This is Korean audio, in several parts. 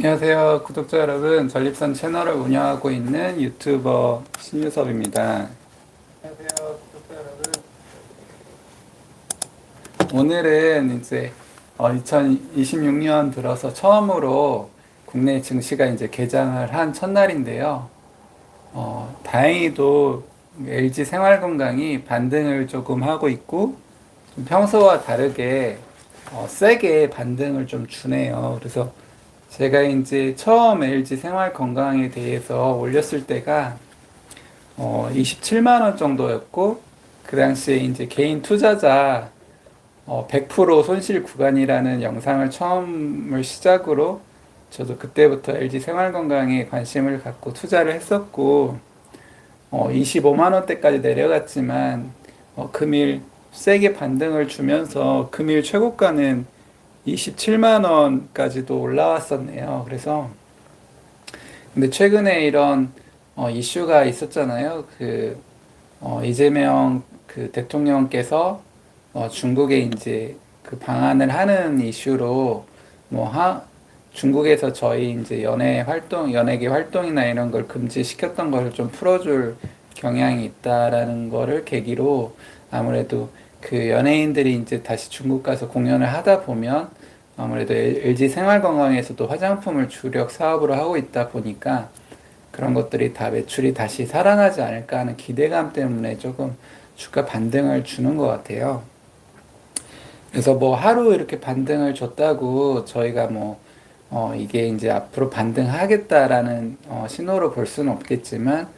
안녕하세요 구독자 여러분. 전립선 채널을 운영하고 있는 유튜버 신유섭입니다. 안녕하세요 구독자 여러분. 오늘은 이제 2026년 들어서 처음으로 국내 증시가 이제 개장을 한 첫날인데요. 어, 다행히도 LG 생활건강이 반등을 조금 하고 있고 좀 평소와 다르게 어, 세게 반등을 좀 주네요. 그래서 제가 이제 처음 LG 생활 건강에 대해서 올렸을 때가 어 27만 원 정도였고 그 당시에 이제 개인 투자자 어 100% 손실 구간이라는 영상을 처음을 시작으로 저도 그때부터 LG 생활 건강에 관심을 갖고 투자를 했었고 어 25만 원대까지 내려갔지만 어 금일 세게 반등을 주면서 금일 최고가는 27만 원까지도 올라왔었네요. 그래서 근데 최근에 이런 어, 이슈가 있었잖아요. 그 어, 이재명 그 대통령께서 어, 중국에 이제 그 방한을 하는 이슈로 뭐 하, 중국에서 저희 이제 연예 활동, 연예계 활동이나 이런 걸 금지시켰던 거를 좀 풀어줄 경향이 있다라는 거를 계기로 아무래도 그 연예인들이 이제 다시 중국 가서 공연을 하다 보면 아무래도 LG 생활건강에서도 화장품을 주력 사업으로 하고 있다 보니까 그런 것들이 다 매출이 다시 살아나지 않을까 하는 기대감 때문에 조금 주가 반등을 주는 것 같아요. 그래서 뭐 하루 이렇게 반등을 줬다고 저희가 뭐 어 이게 이제 앞으로 반등하겠다라는 어 신호로 볼 수는 없겠지만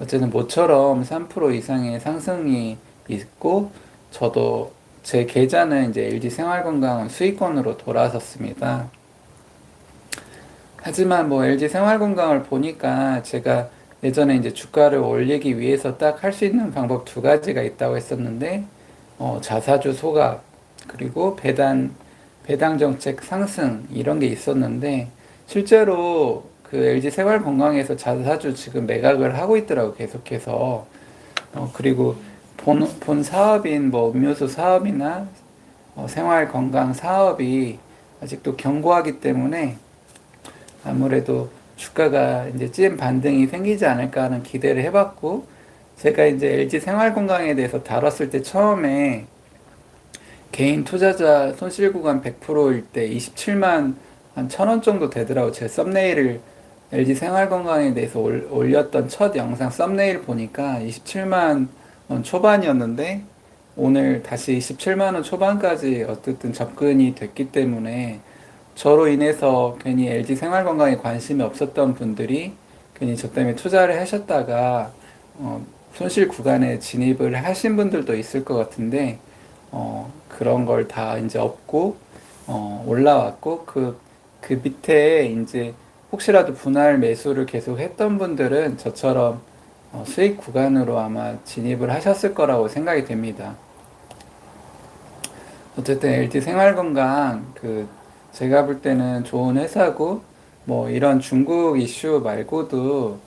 어쨌든 모처럼 3% 이상의 상승이 있고 저도 제 계좌는 이제 LG 생활건강 수익권으로 돌아섰습니다. 하지만 뭐 LG 생활건강을 보니까 제가 예전에 이제 주가를 올리기 위해서 딱 할 수 있는 방법 두 가지가 있다고 했었는데 어, 자사주 소각 그리고 배당 배당 정책 상승 이런 게 있었는데 실제로 그 LG 생활건강에서 자사주 지금 매각을 하고 있더라고 계속해서 어, 그리고 본, 본 사업인 뭐 음료수 사업이나 어, 생활 건강 사업이 아직도 견고하기 때문에 아무래도 주가가 이제 찐 반등이 생기지 않을까 하는 기대를 해봤고 제가 이제 LG 생활 건강에 대해서 다뤘을 때 처음에 개인 투자자 손실 구간 100%일 때 27만 한천원 정도 되더라고. 제 썸네일을 LG 생활 건강에 대해서 올, 올렸던 첫 영상 썸네일 보니까 27만 초반이었는데 오늘 다시 17만 원 초반까지 어쨌든 접근이 됐기 때문에 저로 인해서 괜히 LG 생활건강에 관심이 없었던 분들이 괜히 저 때문에 투자를 하셨다가 어, 손실 구간에 진입을 하신 분들도 있을 것 같은데 어, 그런 걸 다 이제 없고 어, 올라왔고 그, 그 밑에 이제 혹시라도 분할 매수를 계속 했던 분들은 저처럼 어, 수익 구간으로 아마 진입을 하셨을 거라고 생각이 됩니다. 어쨌든 LG 생활건강 그 제가 볼 때는 좋은 회사고 뭐 이런 중국 이슈 말고도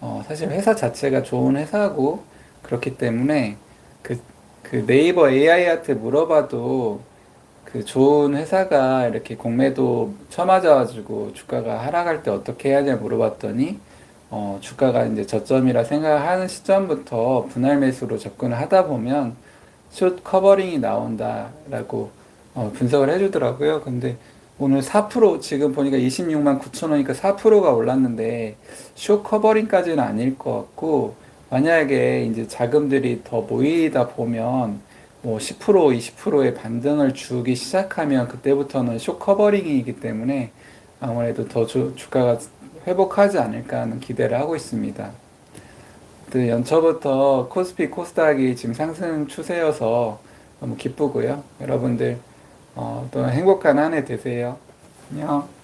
어 사실 회사 자체가 좋은 회사고 그렇기 때문에 그, 그 네이버 AI한테 물어봐도 그 좋은 회사가 이렇게 공매도 쳐맞아가지고 주가가 하락할 때 어떻게 해야 되냐 물어봤더니 어, 주가가 이제 저점이라 생각하는 시점부터 분할 매수로 접근을 하다 보면 숏 커버링이 나온다라고 어, 분석을 해주더라고요. 근데 오늘 4% 지금 보니까 26만 9천 원이니까 4%가 올랐는데 숏 커버링까지는 아닐 것 같고 만약에 이제 자금들이 더 모이다 보면 뭐 10% 20%의 반등을 주기 시작하면 그때부터는 숏 커버링이기 때문에 아무래도 더 주, 주가가 회복하지 않을까 하는 기대를 하고 있습니다. 그 연초부터 코스피 코스닥이 지금 상승 추세여서 너무 기쁘고요. 여러분들 어, 또 행복한 한 해 되세요. 안녕.